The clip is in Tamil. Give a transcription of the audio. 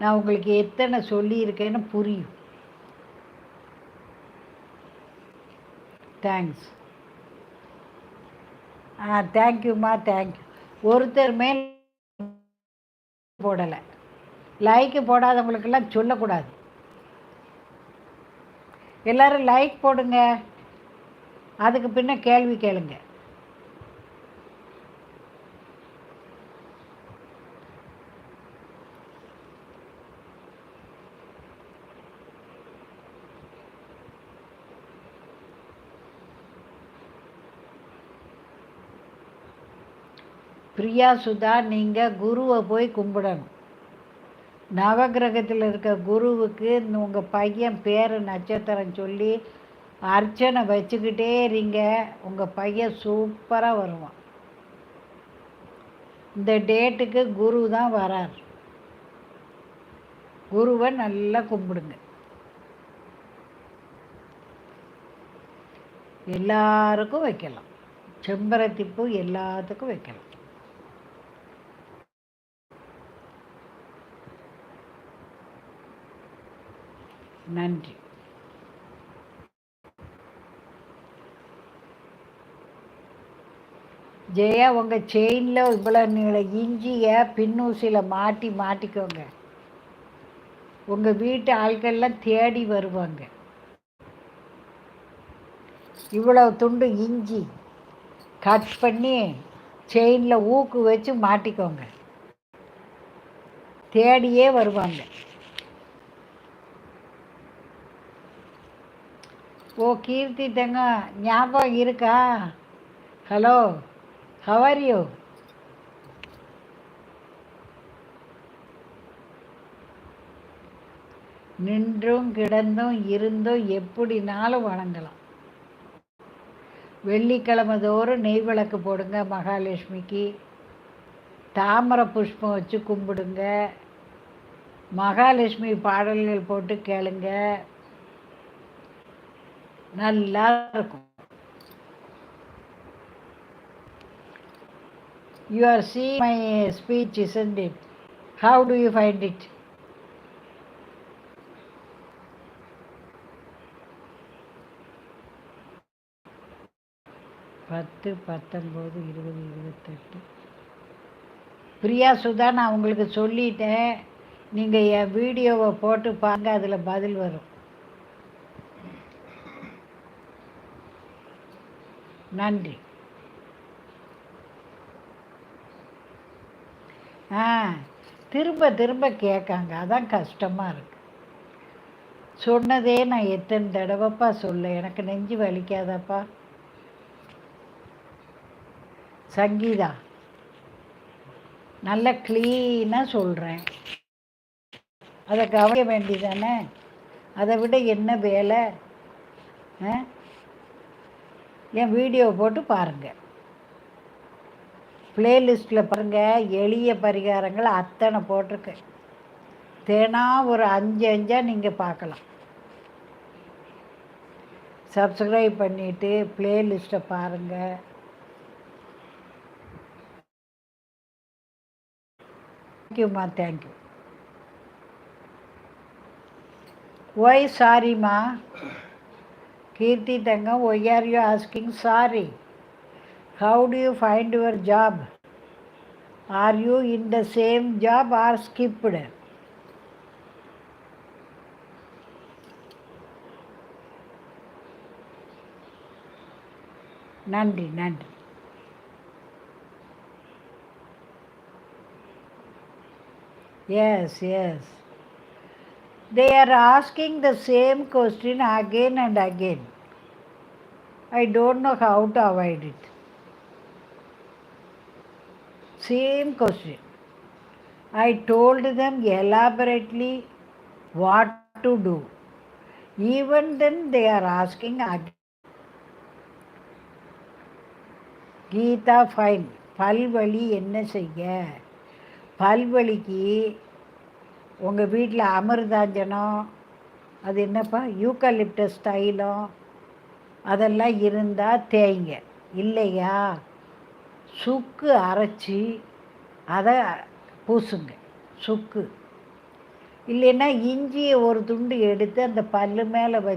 நான் உங்களுக்கு எத்தனை சொல்லியிருக்கேன்னு புரியும். தேங்க்ஸ் ஆ தேங்க்யூம்மா தேங்க்யூ ஒருத்தர் மேல் போடலை. லைக்கு போடாதவங்களுக்கெல்லாம் சொல்லக்கூடாது. எல்லோரும் லைக் போடுங்க. அதுக்கு பின்ன கேள்வி கேளுங்கள் பிரியா சுதா நீங்கள் குருவை போய் கும்பிடணும். நவகிரகத்தில் இருக்க குருவுக்கு உங்கள் பையன் பேர் நட்சத்திரம் சொல்லி அர்ச்சனை வச்சுக்கிட்டே இருங்க. உங்கள் பையன் சூப்பராக வருவான். இந்த டேட்டுக்கு குரு தான் வரார். குருவை நல்லா கும்பிடுங்க. எல்லாருக்கும் வைக்கலாம். செம்பருத்தி பூ எல்லாத்துக்கும் வைக்கலாம். நன்றி. ஜெயா உங்கள் செயினில் இவ்வளோ நீள இஞ்சியை பின்னூசியில் மாட்டி மாட்டிக்கோங்க. உங்கள் வீட்டு ஆள்கள்லாம் தேடி வருவாங்க. இவ்வளோ துண்டு இஞ்சி கட் பண்ணி செயினில் ஊக்கு வச்சு மாட்டிக்கோங்க. தேடியே வருவாங்க. ஓ கீர்த்தி தங்க ஞாபகம் இருக்கா? ஹலோ ஹவர் யூ நின்றும் கிடந்தும் இருந்தும் எப்படினாலும் வணங்கலாம். வெள்ளிக்கிழமை தோறும் நெய் விளக்கு போடுங்க மகாலட்சுமிக்கு. தாமரை புஷ்பம் வச்சு கும்பிடுங்க. மகாலட்சுமி பாடல்கள் போட்டு கேளுங்க. நல்லா இருக்கும் you are see my speech isn't it how do you find it பத்து பத்தொம்போது இருபது இருபத்தெட்டு. பிரியா சுதா நான் உங்களுக்கு சொல்லிட்டேன். நீங்கள் என் வீடியோவை போட்டு பாருங்க அதில் பதில் வரும். நன்றி. ஆ திரும்ப திரும்ப கேட்காங்க. அதான் கஷ்டமாக இருக்கு. சொன்னதே நான் எத்தனை தடவைப்பா சொல்ல எனக்கு நெஞ்சு வலிக்காதாப்பா. சங்கீதா நல்ல க்ளீனாக சொல்கிறேன் அதை கவனிக்க வேண்டிதானே அதை விட என்ன வேலை? ஆ? என் வீடியோ போட்டு பாருங்கள் ப்ளேலிஸ்ட்டில் பாருங்கள் எளிய பரிகாரங்கள் அத்தனை போட்டிருக்கேன் தேனா ஒரு அஞ்சு அஞ்சாக நீங்கள் பார்க்கலாம் சப்ஸ்கிரைப் பண்ணிவிட்டு ப்ளேலிஸ்ட்டை பாருங்கள் தேங்க்யூம்மா தேங்க்யூ ஒய் சாரிம்மா கீர்த்தி தங்கம் why are you asking sorry how do you find your job are you in the same job are skipped நன்றி நன்றி Yes, yes. They are asking the same question again and again. I don't know how to avoid it. Same question. I told them elaborately what to do. Even then, they are asking again. Geetha fine பல்வலி என்ன செய்ய பல்வலிக்கு உங்கள் வீட்டில் அமிர்தாஞ்சனம் அது என்னப்பா? யூக்கலிப்டஸ் தைலம் அதெல்லாம் இருந்தால் தேய்ங்க. இல்லையா? சுக்கு அரைச்சி அதை பூசுங்க. சுக்கு. இல்லைன்னா இஞ்சியை ஒரு துண்டு எடுத்து அந்த பல்லு மேலே வச்சு